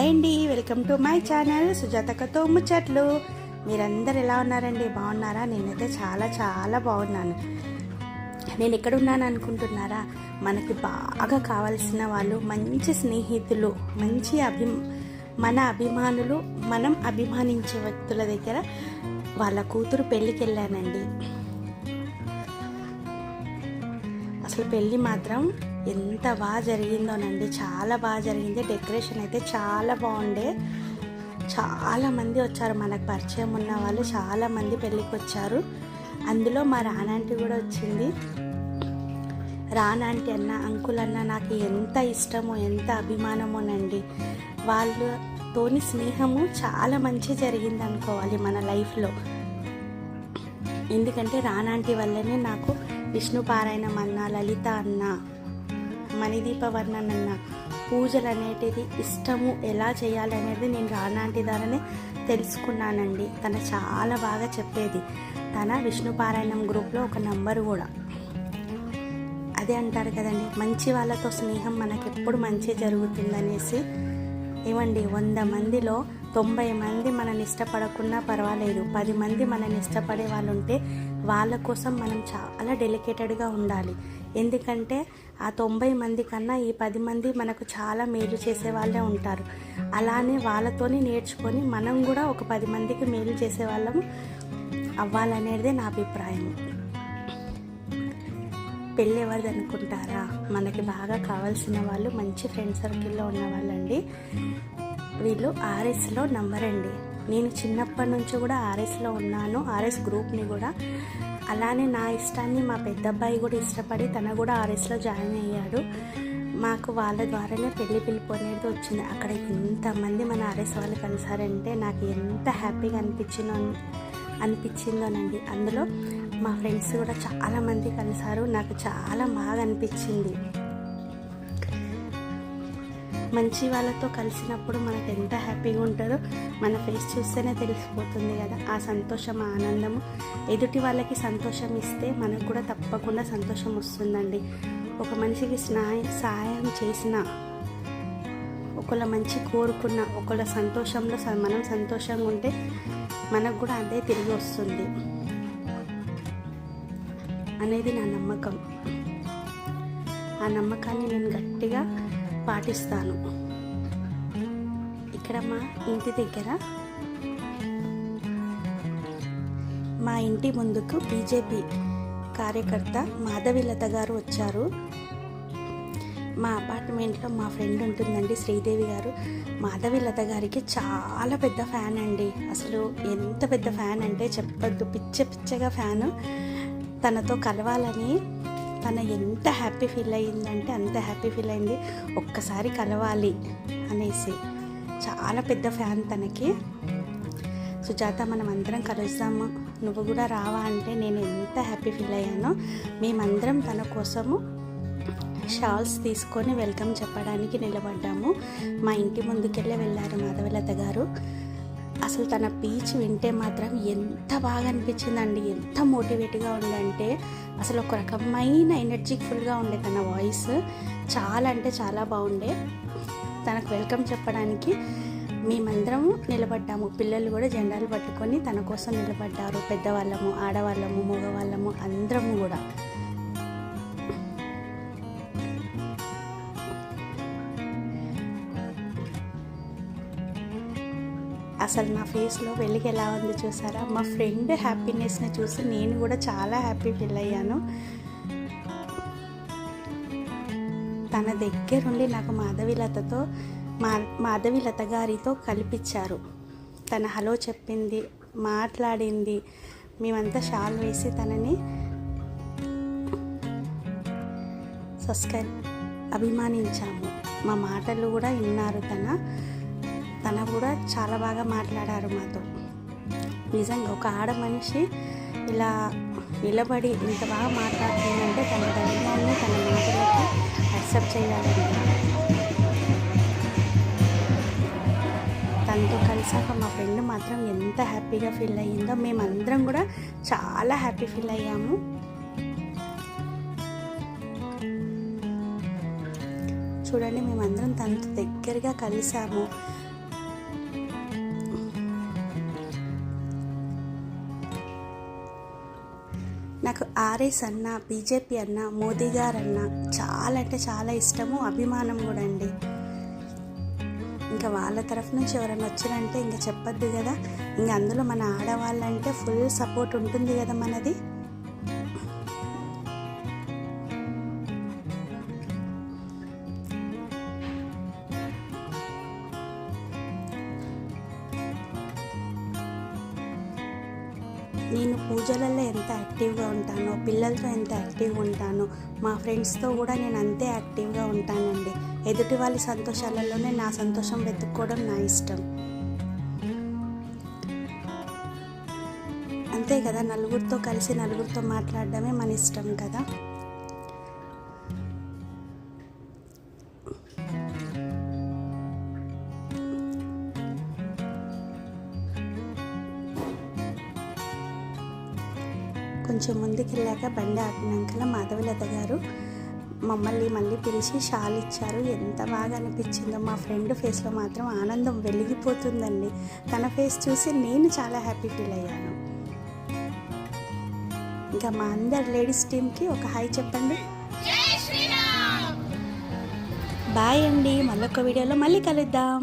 Hi అండి welcome to my channel సుజాతకతో ముచ్చట్లు. మీరందరు ఎలా ఉన్నారండి? బాగున్నారా? నేనైతే చాలా చాలా బాగున్నాను. నేను ఎక్కడ ఉన్నాను అనుకుంటున్నారా? మనకి బాగా కావాల్సిన వాళ్ళు మంచి స్నేహితులు మంచి అభి మన అభిమానులు మనం అభిమానించే వ్యక్తుల దగ్గర వాళ్ళ కూతురు పెళ్ళికి వెళ్ళానండి. అసలు పెళ్ళి మాత్రం ఎంత బాగా జరిగిందోనండి చాలా బాగా జరిగింది. డెకరేషన్ అయితే చాలా బాగుండే. చాలామంది వచ్చారు. మనకు పరిచయం ఉన్న వాళ్ళు చాలామంది పెళ్ళికి వచ్చారు. అందులో మా రానాంటి కూడా వచ్చింది. రానాంటి అన్న అంకుల్ అన్న నాకు ఎంత ఇష్టమో ఎంత అభిమానమోనండి వాళ్ళతోని స్నేహము చాలా మంచి జరిగింది అనుకోవాలి మన లైఫ్లో. ఎందుకంటే రానాంటి వల్లనే నాకు విష్ణు పారాయణం అన్న లలిత అన్న మణిదీప వర్ణన్ అన్న పూజలు అనేటిది ఇష్టము ఎలా చేయాలనేది నేను రానాంటి ద్వారానే తెలుసుకున్నానండి. తను చాలా బాగా చెప్పేది. తన విష్ణు పారాయణం గ్రూప్లో ఒక నంబర్ కూడా. అదే అంటారు కదండి మంచి వాళ్ళతో స్నేహం మనకెప్పుడు మంచి జరుగుతుందనేసి. ఏమండి వంద మందిలో తొంభై మంది మనని ఇష్టపడకున్నా పర్వాలేదు. పది మంది మనని ఇష్టపడే వాళ్ళు ఉంటే వాళ్ళ కోసం మనం చాలా డెలికేటెడ్గా ఉండాలి. ఎందుకంటే ఆ తొంభై మంది కన్నా ఈ పది మంది మనకు చాలా మేలు చేసే వాళ్ళే ఉంటారు. అలానే వాళ్ళతోని నేర్చుకొని మనం కూడా ఒక పది మందికి మేలు చేసే వాళ్ళం అవ్వాలనేదే నా అభిప్రాయం. పెళ్ళి ఎవరిది అనుకుంటారా మనకి బాగా కావాల్సిన వాళ్ళు మంచి ఫ్రెండ్ సర్కిల్లో ఉన్న వాళ్ళండి. వీళ్ళు ఆర్ఎస్లో నంబర్ అండి. నేను చిన్నప్పటి నుంచి కూడా ఆర్ఎస్లో ఉన్నాను. ఆర్ఎస్ గ్రూప్ని కూడా అలానే నా ఇష్టాన్ని మా పెద్దబ్బాయి కూడా ఇష్టపడి తన కూడా ఆర్ఎస్లో జాయిన్ అయ్యాడు. మాకు వాళ్ళ ద్వారానే పెళ్ళి పిలుపు అనేది వచ్చింది. అక్కడ ఎంతమంది మన ఆర్ఎస్ వాళ్ళు కలిసారంటే నాకు ఎంత హ్యాపీగా అనిపించిందో అనిపించిందోనండి అందులో మా ఫ్రెండ్స్ కూడా చాలామంది కలిసారు. నాకు చాలా బాగా అనిపించింది. మంచి వాళ్ళతో కలిసినప్పుడు మనకు ఎంత హ్యాపీగా ఉంటుందో మన ఫేస్ చూస్తేనే తెలిసిపోతుంది కదా. ఆ సంతోషం ఆ ఆనందము. ఎదుటి వాళ్ళకి సంతోషం ఇస్తే మనకు కూడా తప్పకుండా సంతోషం వస్తుందండి. ఒక మనిషికి స్నాయ సహాయం చేసిన ఒకళ్ళ మంచి కోరుకున్న ఒకళ్ళ సంతోషంలో స- మనం సంతోషంగా ఉంటే మనకు కూడా అదే తిరిగి వస్తుంది అనేది నా నమ్మకం. ఆ నమ్మకాన్ని నేను గట్టిగా పాటిస్తాను. ఇక్కడ మా ఇంటి దగ్గర. మా ఇంటి ముందుకు బీజేపీ కార్యకర్త మాధవిలత గారు వచ్చారు. మా అపార్ట్మెంట్లో మా ఫ్రెండ్ ఉంటుందండి శ్రీదేవి గారు. మాధవిలత గారికి చాలా పెద్ద ఫ్యాన్ అండి. అసలు ఎంత పెద్ద ఫ్యాన్ అంటే చెప్పద్దు పిచ్చ పిచ్చగా ఫ్యాను. తనతో కలవాలని తన ఎంత హ్యాపీ ఫీల్ అయ్యిందంటే అంత హ్యాపీ ఫీల్ అయింది. ఒక్కసారి కలవాలి అనేసి. చాలా పెద్ద ఫ్యాన్ తనకి. సుజాత మనం అందరం కలుస్తాము నువ్వు కూడా రావా అంటే నేను ఎంత హ్యాపీ ఫీల్ అయ్యానో మేమందరం తన కోసము షాల్స్ తీసుకొని వెల్కమ్ చెప్పడానికి నిలబడ్డాము. మా ఇంటి ముందుకెళ్ళే వెళ్ళారు మాధవలత గారు. అసలు తన పీచ్ వింటే మాత్రం ఎంత బాగా అనిపించిందండి ఎంత మోటివేట్గా ఉందంటే అసలు ఒక రకమైన ఎనర్జిక్ఫుల్గా ఉండే తన వాయిస్ చాలా అంటే చాలా బాగుండే. తనకు వెల్కమ్ చెప్పడానికి మేమందరము నిలబడ్డాము. పిల్లలు కూడా జెండాలు పట్టుకొని తన కోసం నిలబడ్డారు. పెద్దవాళ్ళము ఆడవాళ్ళము మగవాళ్ళము అందరము కూడా. అసలు నా ఫేస్లో వెలుగు ఎలా ఉంది చూసారా? మా ఫ్రెండ్ హ్యాపీనెస్ని చూసి నేను కూడా చాలా హ్యాపీ ఫీల్ అయ్యాను. తన దగ్గరుండి నాకు మాధవిలతతో మా మాధవిలత గారితో కల్పించారు తన హలో చెప్పింది మాట్లాడింది మేమంతా షాల్ వేసి తనని సబ్స్క్రైబ్ అభిమానించాము. మా మాటలు కూడా విన్నారు తన. తన కూడా చాలా బాగా మాట్లాడారు మాతో. నిజంగా ఒక ఆడ మనిషి ఇలా నిలబడి ఇంత బాగా మాట్లాడుతుందంటే తన ధైర్యాన్ని తన మాటలకి యాక్సెప్ట్ చేయాలండి తనతో కలిసాక మా ఫ్రెండ్ మాత్రం ఎంత హ్యాపీగా ఫీల్ అయ్యిందో మేమందరం కూడా చాలా హ్యాపీ ఫీల్ అయ్యాము. చూడండి మేమందరం తనతో దగ్గరగా కలిసాము. నాకు ఆర్ఎస్ అన్న బీజేపీ అన్న మోదీ గారు అన్న చాలా అంటే చాలా ఇష్టము అభిమానం కూడా అండి. ఇంకా వాళ్ళ తరఫు నుంచి ఎవరైనా వచ్చారంటే ఇంకా చెప్పొద్దు కదా. ఇంకా అందులో మన ఆడవాళ్ళంటే ఫుల్ సపోర్ట్ ఉంటుంది కదా మనది. నేను పూజలలో ఎంత యాక్టివ్గా ఉంటానో పిల్లలతో ఎంత యాక్టివ్గా ఉంటానో మా ఫ్రెండ్స్తో కూడా నేను అంతే యాక్టివ్గా ఉంటానండి. ఎదుటి వాళ్ళ సంతోషాలలోనే నా సంతోషం వెతుక్కోవడం నా ఇష్టం. అంతే కదా నలుగురితో కలిసి నలుగురితో మాట్లాడడమే మన ఇష్టం కదా? కొంచెం ముందుకు వెళ్ళాక బండి ఆపినాక మాధవలత గారు మమ్మల్ని మళ్ళీ పిలిచి షాల్ ఇచ్చారు. ఎంత బాగా అనిపించిందో మా ఫ్రెండ్ ఫేస్లో మాత్రం ఆనందం వెలిగిపోతుందండి. తన ఫేస్ చూసి నేను చాలా హ్యాపీ ఫీల్ అయ్యాను. ఇంకా మా అందరు లేడీస్ టీమ్కి ఒక హాయ్ చెప్పండి. బాయ్ అండి. మళ్ళొక వీడియోలో మళ్ళీ కలుద్దాం.